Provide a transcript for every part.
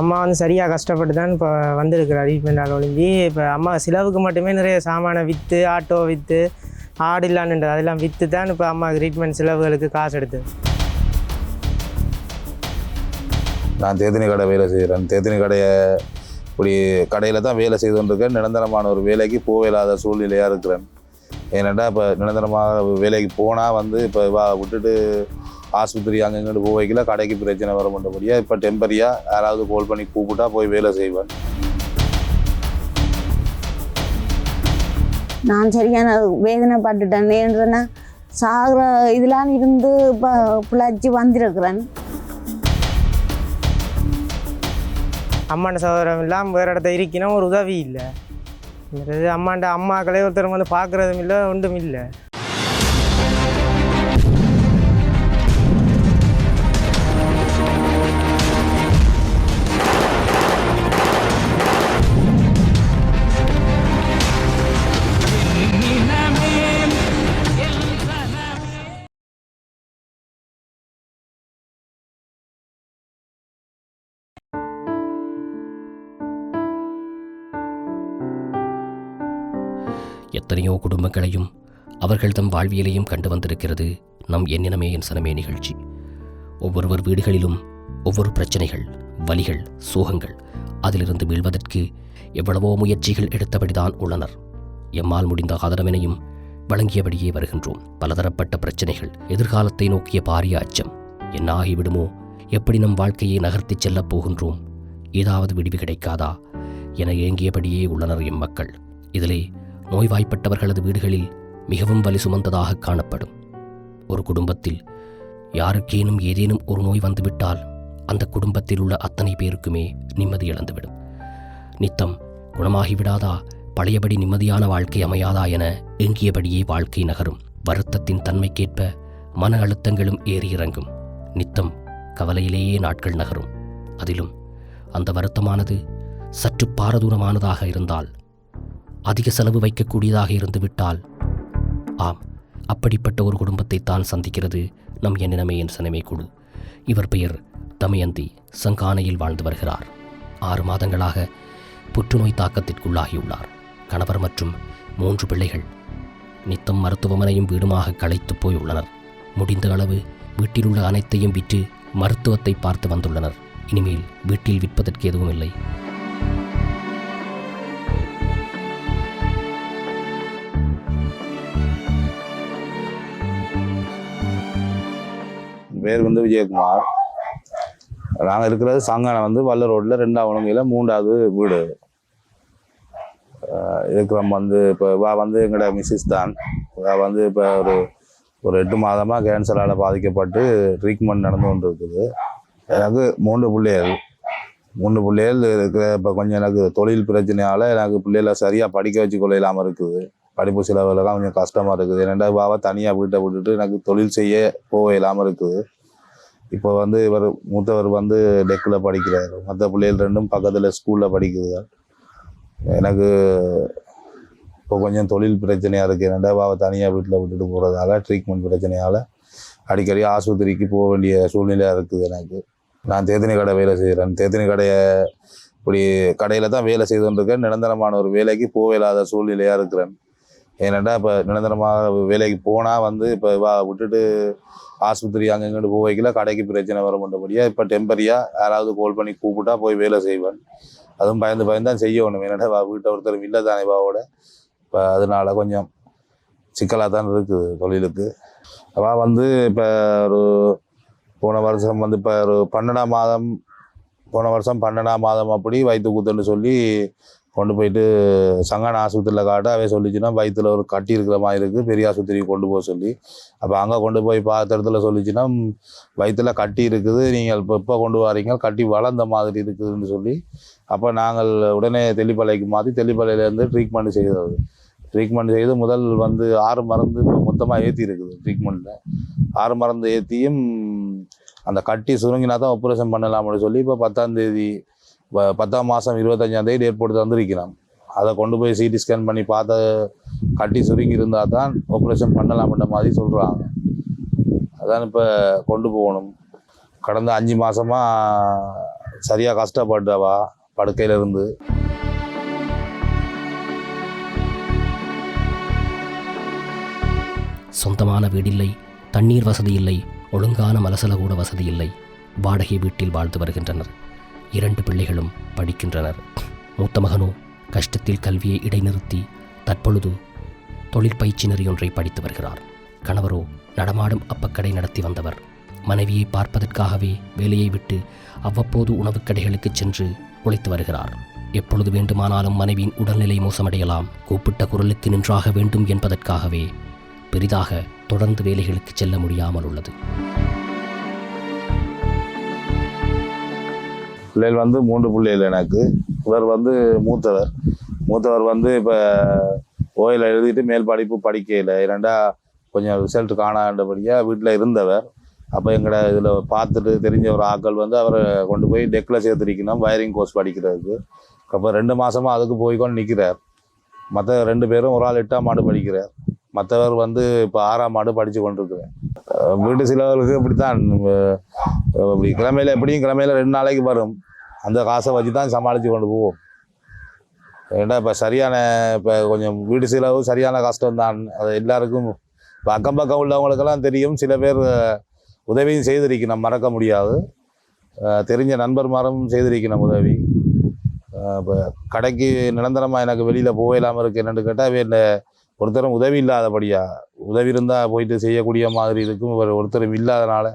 அம்மா வந்து சரியாக கஷ்டப்பட்டு தான் இப்போ வந்திருக்கிறார் ட்ரீட்மெண்ட் ஒழிஞ்சி. இப்போ அம்மா செலவுக்கு மட்டுமே நிறைய சாமானை விற்று ஆட்டோ விற்று ஆடு இல்லான்ன்றது அதெல்லாம் விற்று தான் இப்போ அம்மா ட்ரீட்மெண்ட் செலவுகளுக்கு காசு எடுத்து. நான் தேதினி கடை வேலை செய்கிறேன். தேதினி கடையை இப்படி கடையில் தான் வேலை செய்து கொண்டிருக்கேன். நிரந்தரமான ஒரு வேலைக்கு போக இல்லாத சூழ்நிலையாக இருக்கிறேன். ஏனென்றால் இப்போ நிரந்தரமாக வேலைக்கு போனால் வந்து இப்போ வா விட்டுட்டு ஆஸ்பத்திரி அங்கே இங்கிட்டு போக வைக்கல கடைக்கு பிரச்சனை வர முடியா இப்போ டெம்பரியாக யாராவது கால் பண்ணி கூப்பிட்டா போய் வேலை செய்வேன் நான் சரியான வேதனைப்பட்டுட்டேன் ஏன்னா சாகிற இதெல்லாம் இருந்து இப்போ பிழைச்சி வந்திருக்கிறேன். அம்மாண்ட சகோதரம் இல்லாமல் வேறு இடத்த இருக்கணும் ஒரு உதவி இல்லை. அம்மாண்ட அம்மாக்களே ஒருத்தர் வந்து பார்க்குறதும் இல்லை ஒன்றும் இல்லை. எத்தனையோ குடும்பங்களையும் அவர்கள் தம் வாழ்வியலையும் கண்டு வந்திருக்கிறது நம் எண்ணினமே என் சனமே நிகழ்ச்சி. ஒவ்வொருவர் வீடுகளிலும் ஒவ்வொரு பிரச்சனைகள் வலிகள் சோகங்கள் அதிலிருந்து மீள்வதற்கு எவ்வளவோ முயற்சிகள் எடுத்தபடிதான் உள்ளனர். எம்மால் முடிந்த ஆதரவினையும் வழங்கியபடியே வருகின்றோம். பலதரப்பட்ட பிரச்சனைகள் எதிர்காலத்தை நோக்கிய பாரிய அச்சம். என்ன ஆகிவிடுமோ எப்படி நம் வாழ்க்கையை நகர்த்திச் செல்லப் போகின்றோம்? ஏதாவது விடிவு கிடைக்காதா? என ஏங்கியபடியே உள்ளனர் எம்மக்கள் இதிலே நோய்வாய்ப்பட்டவர்களது வீடுகளில் மிகவும் வலி சுமந்ததாக காணப்படும். ஒரு குடும்பத்தில் யாருக்கேனும் ஏதேனும் ஒரு நோய் வந்துவிட்டால் அந்த குடும்பத்தில் உள்ள அத்தனை பேருக்குமே நிம்மதி இழந்துவிடும். நித்தம் குணமாகிவிடாதா? பழையபடி நிம்மதியான வாழ்க்கை அமையாதா என ஏங்கியபடியே வாழ்க்கை நகரும். வருத்தத்தின் தன்மைக்கேற்ப மன அழுத்தங்களும் ஏறி இறங்கும். நித்தம் கவலையிலேயே நாட்கள் நகரும். அதிலும் அந்த வருத்தமானது சற்று பாரதூரமானதாக இருந்தால் அதிக செலவு வைக்கக்கூடியதாக இருந்துவிட்டால். ஆம் அப்படிப்பட்ட ஒரு குடும்பத்தை தான் சந்திக்கிறது நம் எண்ணினமே என் சனமே குழு இவர் பெயர் தமயந்தி சங்கானையில் வாழ்ந்து வருகிறார். ஆறு மாதங்களாக புற்றுநோய் தாக்கத்திற்குள்ளாகியுள்ளார். கணவர் மற்றும் மூன்று பிள்ளைகள். நித்தம் மருத்துவமனையும் வீடுமாக களைத்துப் போய் உள்ளனர் முடிந்த அளவு வீட்டிலுள்ள அனைத்தையும் விற்று மருத்துவத்தை பார்த்து வந்துள்ளனர். இனிமேல் வீட்டில் விற்பதற்கு எதுவும் இல்லை. பேர் வந்து விஜயகுமார். நாங்கள் இருக்கிறது சங்கானம் வந்து வல்ல ரோட்டில் ரெண்டாம் உலகையில் மூன்றாவது வீடு. இதுக்கு இருக்கிறோம் வந்து இப்போ வா வந்து எங்களோட மிஸ்ஸஸ் தான். வா வந்து இப்போ ஒரு ஒரு எட்டு மாதமாக கேன்சரால் பாதிக்கப்பட்டு ட்ரீட்மெண்ட் நடந்து கொண்டு இருக்குது எனக்கு மூன்று பிள்ளைகள். மூன்று பிள்ளைகள் இருக்கிற இப்போ கொஞ்சம் எனக்கு தொழில் பிரச்சனையால் எனக்கு பிள்ளைகளை சரியாக படிக்க வச்சு கொள்ள இல்லாமல் இருக்குது. படிப்பு செலவுலலாம் கொஞ்சம் கஷ்டமாக இருக்குது. ரெண்டாவது பாவா தனியாக வீட்டை விட்டுட்டு எனக்கு தொழில் செய்ய போக இல்லாமல் இருக்குது. இப்போ வந்து இவர் மூத்தவர் வந்து டெக்கில் படிக்கிறார். மற்ற பிள்ளைகள் ரெண்டும் பக்கத்தில் ஸ்கூலில் படிக்குது. எனக்கு இப்போ கொஞ்சம் தொழில் பிரச்சனையாக இருக்குது ரெண்டாவது தனியாக வீட்டில் விட்டுட்டு போகிறதால ட்ரீட்மெண்ட் பிரச்சனையால் அடிக்கடி ஆஸ்பத்திரிக்கு போக வேண்டிய சூழ்நிலையாக இருக்குது எனக்கு. நான் தேத்தினி கடை வேலை செய்கிறேன் தேத்தினி கடையை இப்படி கடையில் தான் வேலை செய்துன்னு இருக்கேன். நிரந்தரமான ஒரு வேலைக்கு போக இல்லாத சூழ்நிலையாக இருக்கிறேன். ஏனெண்டா இப்போ நிரந்தரமாக வேலைக்கு போனால் வந்து இப்போ வா விட்டுட்டு ஆஸ்பத்திரி அங்கே போக வைக்கல கடைக்கு பிரச்சனை வர முடியா இப்போ டெம்பரியாக யாராவது கால் பண்ணி கூப்பிட்டா போய் வேலை செய்வேன். அதுவும் பயந்து பயந்து தான் செய்யணும் ஏன்னாடா வா வீட்டை ஒருத்தர் இல்லை தானே பாவோட. இப்போ அதனால கொஞ்சம் சிக்கலாக தான் இருக்குது தொழிலுக்கு. வா வந்து இப்போ ஒரு போன வருஷம் வந்து இப்போ ஒரு பன்னெண்டாம் மாதம் போன வருஷம் பன்னெண்டாம் மாதம் அப்படி வயிற்று குத்துன்னு சொல்லி கொண்டு போயிட்டு சங்கான ஆஸ்பத்திரியில் காட்ட அவன் சொல்லிச்சுன்னா வயிற்றுல ஒரு கட்டி இருக்கிற மாதிரி இருக்குது பெரிய ஆஸ்பத்திரிக்கு கொண்டு போக சொல்லி. அப்போ அங்கே கொண்டு போய் பார்த்த இடத்துல சொல்லிச்சுன்னா வயிற்றுல கட்டி இருக்குது. நீங்கள் இப்போ எப்போ கொண்டு வரீங்க? கட்டி வளர்ந்த மாதிரி இருக்குதுன்னு சொல்லி. அப்போ நாங்கள் உடனே தெல்லிப்பளைக்கு மாற்றி தெல்லிப்பளையிலேருந்து ட்ரீட்மெண்ட் செய்தது. ட்ரீட்மெண்ட் செய்து முதல் வந்து ஆறு மருந்து இப்போ மொத்தமாக ஏற்றி இருக்குது ட்ரீட்மெண்ட்டில் ஆறு மருந்து ஏற்றியும் அந்த கட்டி சுருங்கினா தான் ஆப்ரேஷன் பண்ணலாம்னு சொல்லி இப்போ பத்தாம் தேதி பத்தாம் மாதம் இருபத்தஞ்சாம் தேதி டேட் வந்திருக்கிறான் அதை கொண்டு போய் சிடி ஸ்கேன் பண்ணி பார்த்த கட்டி சுருங்கி இருந்தால் தான் ஆப்ரேஷன் பண்ணலாம்ன்ற மாதிரி சொல்கிறாங்க அதான் இப்போ கொண்டு போகணும். கடந்த அஞ்சு மாதமாக சரியாக கஷ்டப்படுறவா படுக்கையிலிருந்து? சொந்தமான வீடில்லை தண்ணீர் வசதி இல்லை ஒழுங்கான மலசல கூட வசதி இல்லை வாடகை வீட்டில் வாழ்ந்து வருகின்றனர். இரண்டு பிள்ளைகளும் படிக்கின்றனர். மூத்த மகனோ கஷ்டத்தில் கல்வியை இடைநிறுத்தி தற்பொழுது தொழிற்பயிற்சி நெறியொன்றை படித்து வருகிறார். கணவரோ நடமாடும் அப்பக்கடை நடத்தி வந்தவர். மனைவியை பார்ப்பதற்காகவே வேலையை விட்டு அவ்வப்போது உணவுக் கடைகளுக்கு சென்று உழைத்து வருகிறார். எப்பொழுது வேண்டுமானாலும் மனைவியின் உடல்நிலை மோசமடையலாம். கூப்பிட்ட குரலுக்கு நின்றாக வேண்டும் என்பதற்காகவே பெரிதாக தொடர்ந்து வேலைகளுக்கு செல்ல முடியாமல் உள்ளது பிள்ளைகள் வந்து மூன்று பிள்ளைகள் எனக்கு. இவர் வந்து மூத்தவர். மூத்தவர் வந்து இப்போ ஓயில் எழுதிட்டு மேல் படிப்பு படிக்கையில். இரண்டா கொஞ்சம் ரிசல்ட் காணாண்டபடியாக வீட்டில் இருந்தவர். அப்போ எங்களை இதில் பார்த்துட்டு தெரிஞ்ச ஒரு ஆட்கள் வந்து அவரை கொண்டு போய் டெக்கில் சேர்த்துருக்கணும் வயரிங் கோர்ஸ் படிக்கிறதுக்கு. அப்போ ரெண்டு மாசமா அதுக்கு போய்க்கொண்டு நிற்கிறார் மற்ற ரெண்டு பேரும் ஒரு ஆள் எட்டாம் ஆண்டு படிக்கிறார். மற்றவர் வந்து இப்போ ஆறாம் ஆண்டு படித்து கொண்டிருக்கிறேன் வீட்டு சிலவர்களுக்கு இப்படி தான் இப்படி கிழமையில எப்படியும் கிழமையில ரெண்டு நாளைக்கு வரும். அந்த காசை வச்சு தான் சமாளித்து கொண்டு போவோம். ஏன்னா இப்போ சரியான இப்போ கொஞ்சம் வீடு செலவு சரியான கஷ்டம் தான். அது எல்லாருக்கும் இப்போ அக்கம் பக்கம் உள்ளவங்களுக்கெல்லாம் தெரியும். சில பேர் உதவியும் செய்திருக்கணும். மறக்க முடியாது. தெரிஞ்ச நண்பர் நண்பர்மாரும் செய்திருக்கணும் உதவி. இப்போ கடைக்கு நிரந்தரமாக எனக்கு வெளியில் போகலாமல் இருக்கு. என்னென்னு கேட்டால் இந்த ஒருத்தரும் உதவி இல்லாதபடியா உதவி இருந்தால் போயிட்டு செய்யக்கூடிய மாதிரி இருக்கும். இவர் ஒருத்தரும் இல்லாதனால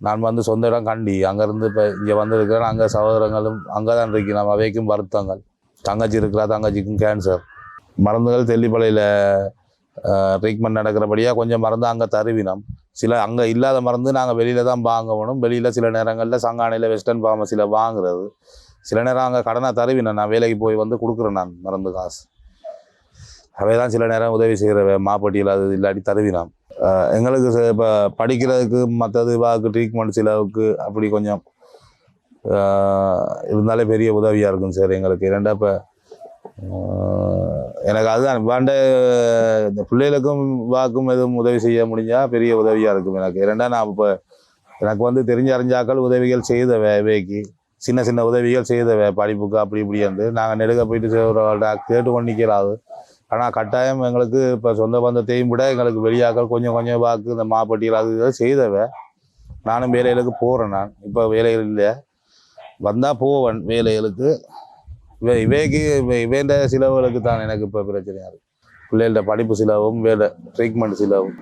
நான் வந்து சொந்த இடம் கண்டி. அங்கேருந்து இப்போ இங்கே வந்திருக்கிறேன். அங்கே சகோதரங்களும் அங்கே தான் இருக்கிறோம் அவைக்கும் வருத்தங்கள். தங்கச்சி இருக்கிறா தங்கச்சிக்கும் கேன்சர் மருந்துகள் தெல்லிப்பளையில் ட்ரீட்மெண்ட் நடக்கிறபடியாக கொஞ்சம் மருந்து அங்கே தருவினோம். சில அங்கே இல்லாத மருந்து நாங்கள் வெளியில் தான் வாங்கணும். வெளியில் சில நேரங்களில் சங்கானையில் வெஸ்டர்ன் ஃபார்மசியில் வாங்குறது. சில நேரம் அங்கே கடனை தருவினேன் நான் வேலைக்கு போய் வந்து கொடுக்குறேன் நான் மருந்து காசு. அவை தான் சில நேரம் உதவி செய்கிற மாப்பட்டியில் அது இல்லாட்டி தருவினான் எங்களுக்கு இப்போ படிக்கிறதுக்கு மற்றது வாக்கு ட்ரீட்மெண்ட் செலவுக்கு அப்படி கொஞ்சம் இருந்தாலே பெரிய உதவியாக இருக்கும் சார் எங்களுக்கு. இரண்டா இப்போ எனக்கு அதுதான். வேண்ட இந்த பிள்ளைகளுக்கும் வாக்கும் எதுவும் உதவி செய்ய முடிஞ்சால் பெரிய உதவியாக இருக்கும் எனக்கு. இரண்டா நான் இப்போ எனக்கு வந்து தெரிஞ்ச அறிஞ்சாக்கள் உதவிகள் செய்த வேவைக்கு சின்ன சின்ன உதவிகள் செய்தவை படிப்புக்கு அப்படி இப்படி வந்து நாங்கள் நெடுக போயிட்டு செய்கிறவர்கள்ட்ட கேட்டு கொண்டிக்கிறாது ஆனால் கட்டாயம் எங்களுக்கு இப்போ சொந்த பந்தத்தையும் விட எங்களுக்கு வெளியாக்கள் கொஞ்சம் கொஞ்சம் வாக்கு இந்த மாப்பட்டியில் அது இதை செய்தவை நானும் வேலைகளுக்கு போகிறேன் நான். இப்போ வேலைகள் இல்லை. வந்தால் போவேன் வேலைகளுக்கு. இவ இவைக்கு இவ இவேண்ட சிலவுகளுக்கு தான் எனக்கு இப்போ பிரச்சனையாக இருக்குது பிள்ளைகளோட படிப்பு சிலவும் வேலை ட்ரீட்மெண்ட் சிலவும்.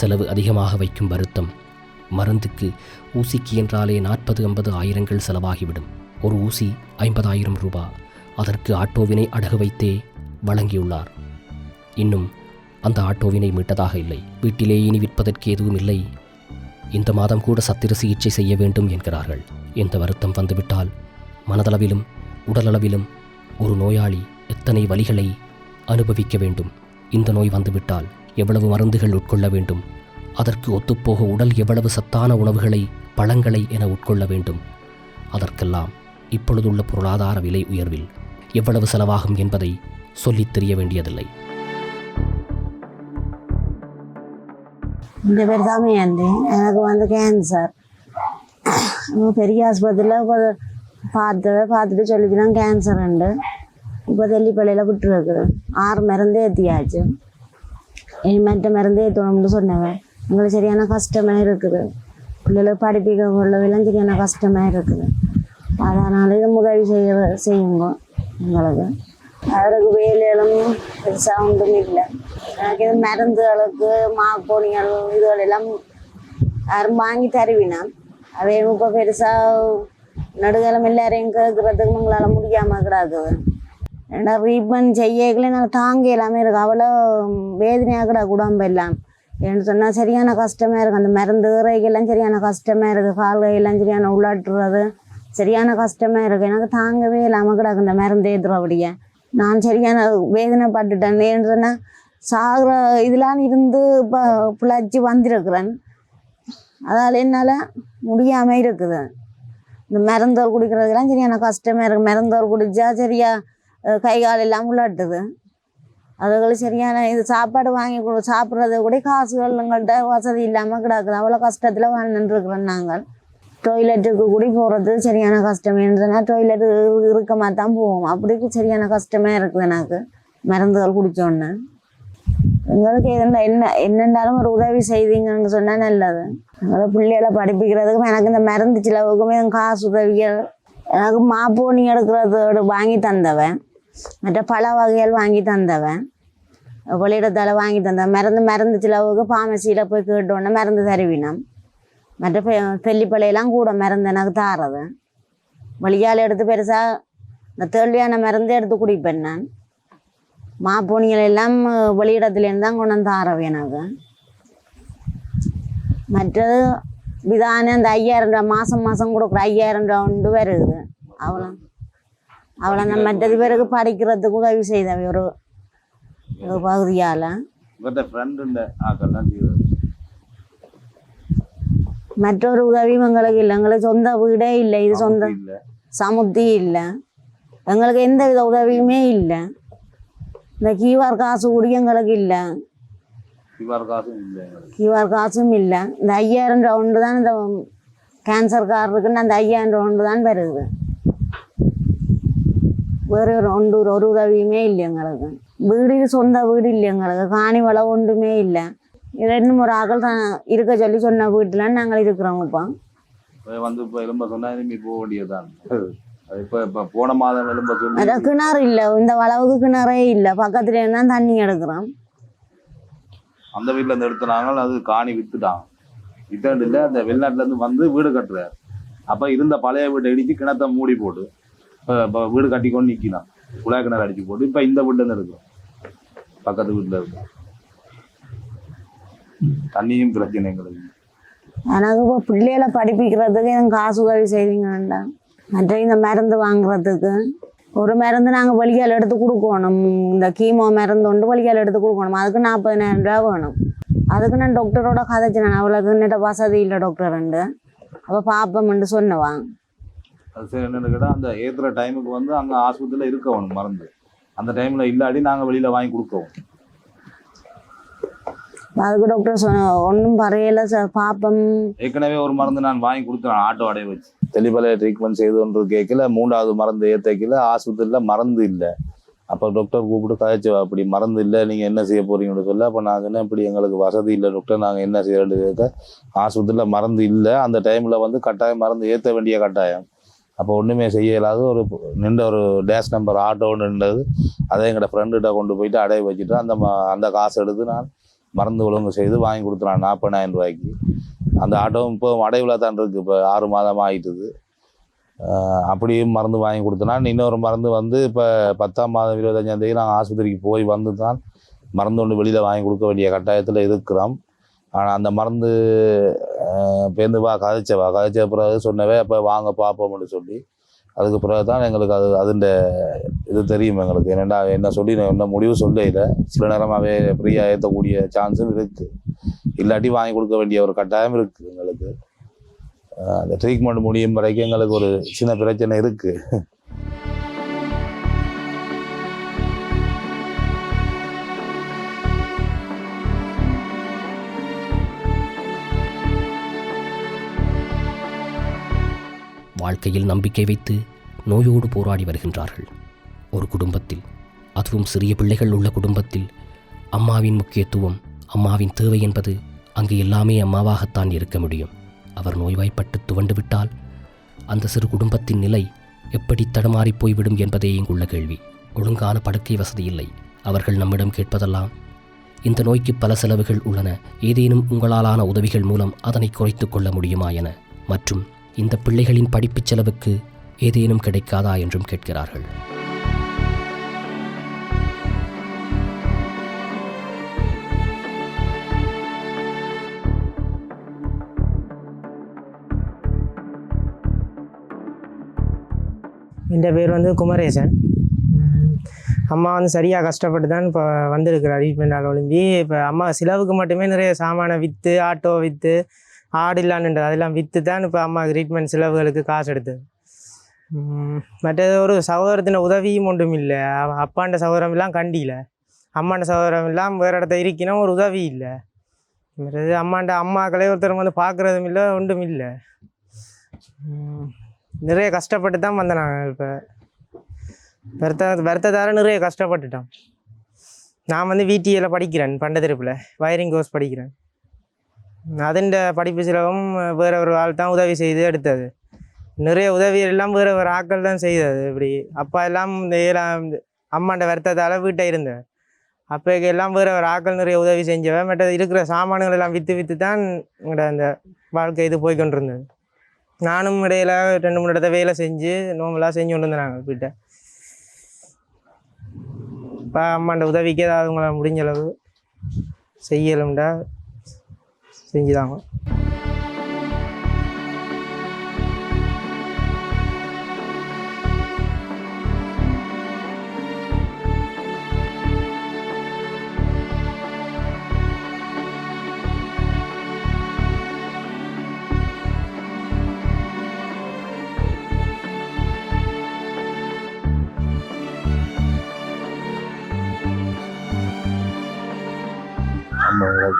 செலவு அதிகமாக வைக்கும் வருத்தம். மருந்துக்கு ஊசிக்கு என்றாலே நாற்பது ஐம்பது ஆயிரங்கள் செலவாகிவிடும். ஒரு ஊசி ஐம்பதாயிரம் ரூபா. அதற்கு ஆட்டோவினை அடகு வைத்தே வழங்கியுள்ளார். இன்னும் அந்த ஆட்டோவினை மீட்டதாக இல்லை. வீட்டிலே இனி விற்பதற்கு எதுவும் இல்லை. இந்த மாதம் கூட சத்திர சிகிச்சை செய்ய வேண்டும் என்கிறார்கள். இந்த வருத்தம் வந்துவிட்டால் மனதளவிலும் உடலளவிலும் ஒரு நோயாளி எத்தனை வலிகளை அனுபவிக்க வேண்டும்? இந்த நோய் வந்துவிட்டால் எவ்வளவு மருந்துகள் உட்கொள்ள வேண்டும்? அதற்கு ஒத்துப்போக உடல் எவ்வளவு சத்தான உணவுகளை பழங்களை என உட்கொள்ள வேண்டும்? அதற்கெல்லாம் இப்பொழுதுள்ள பொருளாதார விலை உயர்வில் எவ்வளவு செலவாகும் என்பதை சொல்லித் தெரிய வேண்டியதில்லை. இந்த பேர் தமையாண்டி எனக்கு வந்து கேன்சர் பெரிய ஆஸ்பத்திரியில் பார்த்து பார்த்துட்டு சொல்லிக்கலாம் கேன்சர் உண்டு. இப்போ தெல்லிப்பள்ளியில் விட்டுருக்குது ஆறு மருந்து ஏற்றியாச்சு என் மற்ற மருந்தே தோணும்னு சொன்னவன் எங்களுக்கு சரியான கஷ்டமாக இருக்குது. பிள்ளைகளுக்கு படிப்பிக்க கொள்ளவெல்லாம் சரியான கஷ்டமாக இருக்குது. அதனால் இது உதவி செய்ய செய்யுங்க. எங்களுக்கு அவருக்கு வேலைகளும் பெருசாக ஒன்றும் இல்லை. எனக்கு இது மருந்துகளுக்கு மாக்கோணிகள் இதுகளெல்லாம் யாரும் வாங்கி தருவினா அவையும் இப்போ பெருசாக நடுகளம் எல்லாரையும் கேட்குறதுக்கு உங்களால் முடியாமல் கிடாக்குது ஏன்னா ட்ரீட்மெண்ட் செய்யக்குள்ள நாங்கள் தாங்க எல்லாமே இருக்குது அவ்வளோ வேதனையாக கூட குடும்பம் எல்லாம் ஏன்னு சொன்னால் சரியான கஷ்டமாக இருக்குது அந்த மருந்து இறைக்கெல்லாம் சரியான கஷ்டமாக இருக்குது கால் கையெல்லாம் சரியான உள்ளாட்டுறது சரியான கஷ்டமாக இருக்குது எனக்கு தாங்கவே இல்லாமல் கிடக்கு இந்த மருந்து ஏற்றுறபடியே நான் சரியான வேதனைப்பட்டுட்டேன் ஏன்னு சொன்னால் சாகிற இதெல்லாம் இருந்து இப்போ பிழைச்சி வந்திருக்கிறேன் அதால் என்னால் முடியாமல் இருக்குது இந்த மருந்தோல் குடிக்கிறதுக்கெல்லாம் சரியான கஷ்டமாக இருக்குது மருந்தோல் குடித்தா சரியா கை கால் எல்லாம் உள்ளட்டுது. அதுகள் சரியான இது சாப்பாடு வாங்கி கொடு சாப்பிட்றது கூட காசுகள் எங்கள்கிட்ட வசதி இல்லாமல் கிடக்குது. அவ்வளோ கஷ்டத்தில் வாழ்ந்துருக்குறோம் நாங்கள். டொய்லெட்டுக்கு கூட போகிறது சரியான கஷ்டம். என்னதுன்னா டொய்லெட்டு இருக்கமாக தான் போவோம் அப்படிக்கு சரியான கஷ்டமாக இருக்குது எனக்கு. மருந்துகள் குடித்தோன்னே எங்களுக்கு எதுனா என்ன என்னென்னாலும் ஒரு உதவி செய்தீங்கன்னு சொன்னால் நல்லது. எங்களை பிள்ளைகளை படிப்பிக்கிறதுக்கும் எனக்கு இந்த மருந்து செலவுக்குமே காசு உதவிகள் எனக்கு மாப்போனி எடுக்கிறதோடு வாங்கி தந்தவன். மற்ற பல வகைகள் வாங்கி தந்தவன். வெளியிடத்தால் வாங்கி தந்தவன் மருந்து மருந்து சிலவுக்கு ஃபார்மசியில் போய் கேட்டோன்னே மருந்து தருவினம் மற்ற பெல்லிப்பழையெல்லாம் தெல்லிப்பழையெல்லாம் கூட மறந்து எனக்கு தாரது. வழியால் எடுத்து பெருசாக இந்த தேள்வியான மறந்து எடுத்து குடிப்பேன் நான். மாப்போனிகள் எல்லாம் வெளியிடத்துலேருந்து தான் கொண்டு வந்து தாரவு எனக்கு. மற்றது விதானம் இந்த ஐயாயிரம் ரூபா மாதம் மாதம் கொடுக்குற ஐயாயிரம் ரூபா உண்டு வருது. அவ்வளோ அவ்வளோ நம்ம மற்றது பேருக்கு படிக்கிறதுக்கு உதவி செய்தவை ஒரு ஒரு பகுதியால். மற்றொரு உதவியும் எங்களுக்கு இல்லை. எங்களுக்கு சொந்த வீடே இல்லை. இது சொந்த சமுத்தி இல்லை. எங்களுக்கு எந்த வித உதவியுமே இல்லை. இந்த கியூஆர் காசு கூட எங்களுக்கு இல்லை. கியூஆர் காசும் இல்லை இந்த ஐயாயிரம் ரவுண்டு தான் இந்த கேன்சர் கார்டுக்குன்னு அந்த ஐயாயிரம் ரவுண்டு தான் வருது. வேறு ஒரு ஒன்று ஒரு உதவியுமே இல்லை எங்களுக்கு வீடு சொந்த வீடு இல்லை எங்களுக்கு காணி வளம் ஒன்றுமே இல்லை ரெண்டு ஒரு ஆக்கள் தான் இருக்க சொல்லி சொன்ன வீட்டில் நாங்கள் இருக்கிறோம் இப்போ வந்து இப்போ எலும்ப சொன்னா திரும்பி போக வேண்டியதுதான் அது இப்போ இப்போ போன மாதம் எலும்ப சொல்லி அதான் கிணறு இல்லை இந்த வளவுக்கு கிணறே இல்லை பக்கத்துல தான் தண்ணி எடுக்கிறோம் அந்த வீட்டில் இருந்து எடுத்துனாங்க அது காணி வித்துட்டாங்க வித்தது இல்லை அந்த வெளிநாட்டுல இருந்து வந்து வீடு கட்டுறாரு அப்போ இருந்த பழைய வீட்டை இடிச்சு கிணத்தை மூடி போட்டு இப்போ வீடு கட்டிக்கொண்டு நிற்கலாம் குழாய் கிணறு அடிச்சு போட்டு இப்போ இந்த வீட்டில் இருந்து எடுக்கிறோம் பக்கத்து வீட்டில் இருக்கு தண்ணியும் பிரச்சனை எங்களுக்கு எனக்கு இப்போ பிள்ளைகளை படிப்பிக்கிறதுக்கு எனக்கு காசு உதவி செய்வீங்க வேண்டாம். மற்ற இந்த மருந்து வாங்குறதுக்கு. ஒரு மருந்து நாங்கள் வழிகால் எடுத்து கொடுக்கணும். இந்த கீமோ மருந்து ஒன்று வழிகால் எடுத்து கொடுக்கணும். அதுக்கு நாற்பதினாயிரம் ரூபா வேணும். அதுக்கு நான் டாக்டரோட கதைச்சினேன் அவ்வளோக்கு என்னட்ட வசதி இல்லை டாக்டர் ரெண்டு அப்போ பார்ப்போம்னு சொன்னவான் அது சரி என்னன்னு கேட்டால் அந்த ஏற்றுற டைமுக்கு வந்து அங்கே ஆஸ்பத்திரியில் இருக்கணும் மருந்து. அந்த டைமில் இல்லாட்டி நாங்கள் வெளியில் வாங்கி கொடுக்கவும். அதுக்கு டாக்டர் சொன்ன ஒன்றும் பறையலை சார் பார்ப்போம் ஏற்கனவே ஒரு மருந்து நான் வாங்கி கொடுத்தேன் ஆட்டோ அடைய வச்சு. தெளிப்பலைய ட்ரீட்மெண்ட் செய்து ஒன்று கேட்கல மூன்றாவது மருந்து ஏற்றைக்கல ஆஸ்பத்திரியில் மருந்து இல்லை. அப்போ டாக்டர் கூப்பிட்டு கதைச்சு அப்படி மருந்து இல்லை நீங்கள் என்ன செய்ய போறீங்கன்னு சொல்ல அப்போ நான் சொன்னேன் இப்படி எங்களுக்கு வசதி இல்லை டாக்டர் நாங்கள் என்ன செய்யறது கேட்க ஆஸ்பத்திரியில் மருந்து இல்லை. அந்த டைமில் வந்து கட்டாயம் மருந்து ஏற்ற வேண்டிய கட்டாயம். அப்போ ஒன்றுமே செய்ய இயலாத. ஒரு நின்ற ஒரு டேஷ் நம்பர் ஆட்டோ ஒன்று நின்றது அதை எங்களோட ஃப்ரெண்டுகிட்ட கொண்டு போயிட்டு அடைய வச்சுட்டு அந்த ம- அந்த காசு எடுத்து நான் மருந்து ஒழுங்கு செய்து வாங்கி கொடுத்துறான் நாற்பதாயிரம் ரூபாய்க்கு. அந்த ஆட்டோவும் இப்போ அடைவில் தான் இருக்குது இப்போ ஆறு மாதமாக ஆயிட்டுது. அப்படியும் மருந்து வாங்கி கொடுத்தனா. இன்னொரு மருந்து வந்து இப்போ பத்தாம் மாதம் இருபத்தஞ்சாந்தேதி நாங்கள் ஆஸ்பத்திரிக்கு போய் வந்து தான் மருந்து ஒன்று வெளியில் வாங்கி கொடுக்க வேண்டிய கட்டாயத்தில் இருக்கிறோம். ஆனால் அந்த மருந்து ஆஹ் பேருந்து வா கதைச்சவா கதைச்ச பிறகு சொன்னவே அப்போ வாங்க பார்ப்போம்னு சொல்லி. அதுக்கு பிறகு தான் எங்களுக்கு அது அதுண்ட இது தெரியும் எங்களுக்கு. என்னென்னா என்ன சொல்லி நான் என்ன முடிவு சொல்லையில் சில நேரமாகவே ஃப்ரீயாக ஏற்றக்கூடிய சான்ஸும் இருக்குது இல்லாட்டி வாங்கி கொடுக்க வேண்டிய ஒரு கட்டாயம் இருக்குது எங்களுக்கு. அந்த ட்ரீட்மெண்ட் முடியும் வரைக்கும் எங்களுக்கு ஒரு சின்ன பிரச்சனை இருக்குது வாழ்க்கையில் நம்பிக்கை வைத்து நோயோடு போராடி வருகின்றார்கள். ஒரு குடும்பத்தில் அதுவும் சிறிய பிள்ளைகள் உள்ள குடும்பத்தில் அம்மாவின் முக்கியத்துவம் அம்மாவின் தேவை என்பது அங்கு எல்லாமே அம்மாவாகத்தான் இருக்க முடியும். அவர் நோய்வாய்ப்பட்டு துவண்டு விட்டால் அந்த சிறு குடும்பத்தின் நிலை எப்படி தடுமாறி போய்விடும் என்பதே இங்குள்ள கேள்வி. ஒழுங்கான படுக்கை வசதி இல்லை. அவர்கள் நம்மிடம் கேட்பதெல்லாம் இந்த நோய்க்கு பல செலவுகள் உள்ளன. ஏதேனும் உங்களாலான உதவிகள் மூலம் அதனை குறைத்து கொள்ள முடியுமா என. மற்றும் இந்த பிள்ளைகளின் படிப்புச் செலவுக்கு ஏதேனும் கிடைக்காதா என்றும் கேட்கிறார்கள். என் பேர் வந்து குமரேசன். அம்மா வந்து சரியாக கஷ்டப்பட்டு தான் இப்போ வந்திருக்கிறார் ட்ரீட்மெண்டால் ஒழிஞ்சி இப்போ அம்மா செலவுக்கு மட்டுமே நிறைய சாமானை விற்று ஆட்டோ விற்று ஆடு இல்லான்ன்றது அதெல்லாம் விற்று தான் இப்போ அம்மா ட்ரீட்மெண்ட் செலவுகளுக்கு காசு எடுத்தது. மற்றது ஒரு சகோதரத்தின உதவியும் ஒன்றும் இல்லை. அப்பாண்ட சகோதரம் எல்லாம் கண்டியில். அம்மாண்ட சகோதரம் எல்லாம் வேறு இடத்த இருக்கணும் ஒரு உதவி இல்லை. மற்றது அம்மாண்ட அம்மாக்களே ஒருத்தர் வந்து பார்க்குறதும் இல்லை ஒன்றும் இல்லை. நிறைய கஷ்டப்பட்டு தான் வந்தேன் நான் இப்போ. வருத்த வருத்தத்தால் நிறைய கஷ்டப்பட்டுட்டோம். நான் வந்து விடிஏல படிக்கிறேன் பண்டத்திருப்பில் வயரிங் கோர்ஸ் படிக்கிறேன். அதுண்ட படிப்பு செலவும் வேற ஒரு ஆள் தான் உதவி செய்து எடுத்தது நிறைய உதவி எல்லாம் வேறு ஒரு ஆட்கள் தான் செய்தது இப்படி அப்பா எல்லாம் இந்த ஏழாம் அம்மாண்ட வருத்தத்தால் வீட்டை இருந்தேன் அப்போ எல்லாம் வேறு ஒரு ஆட்கள் நிறைய உதவி செஞ்சவன் மற்ற இருக்கிற சாமான்கள் எல்லாம் விற்று விற்று தான் எங்களோட அந்த வாழ்க்கை இது போய் கொண்டிருந்தது நானும் இடையில ரெண்டு மூணு இடத்த வேலை செஞ்சு நோம்பெல்லாம் செஞ்சு கொண்டு இருந்தேன் நாங்கள் வீட்டை இப்போ அம்மாண்ட உதவிக்கு ஏதாவது உங்களால் முடிஞ்ச அளவு செய்யலும்டா செஞ்சுதாங்க. ஐம்பது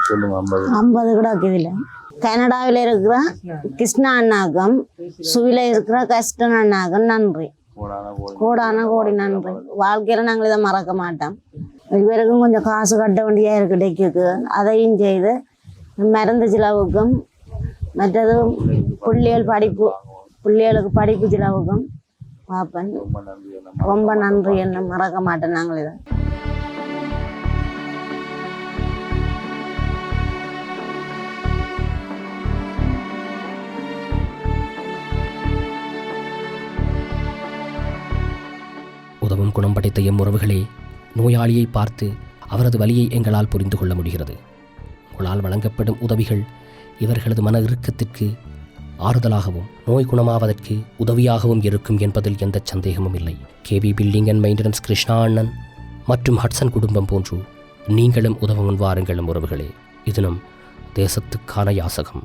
சொல்லுங்க ஐம்பது. கூட இதில் கனடாவில் இருக்கிற கிருஷ்ணா அண்ணாக்கம் சுவில இருக்கிற கஷ்டன் அண்ணாக்கம் நன்றி. கோடான கோடி. நன்றி. வாழ்க்கையில் நாங்கள் இதை மறக்க மாட்டோம். இவருக்கும் கொஞ்சம் காசு கட்ட வேண்டியா இருக்கு டெக்குக்கு. அதையும் செய்து மருந்து செலவுக்கும் மற்றது பிள்ளைகள் படிப்பு பிள்ளைகளுக்கு படிப்பு செலவுக்கும் பார்ப்பேன் ரொம்ப நன்றி என்ன ரொம்ப நன்றி என்ன மறக்க மாட்டேன் நாங்கள் இதை. உதவும் குணம் படைத்த எம் உறவுகளே நோயாளியை பார்த்து அவரது வலியை எங்களால் புரிந்து கொள்ள முடிகிறது. உங்களால் வழங்கப்படும் உதவிகள் இவர்களது மன இறுக்கத்திற்கு ஆறுதலாகவும் நோய் குணமாவதற்கு உதவியாகவும் இருக்கும் என்பதில் எந்த சந்தேகமும் இல்லை. KP building and maintenance Krishna அண்ணன் மற்றும் ஹட்சன் குடும்பம் போன்று நீங்களும் உதவ முன்வாருங்களும் உறவுகளே. இது நம் தேசத்துக்கான யாசகம்.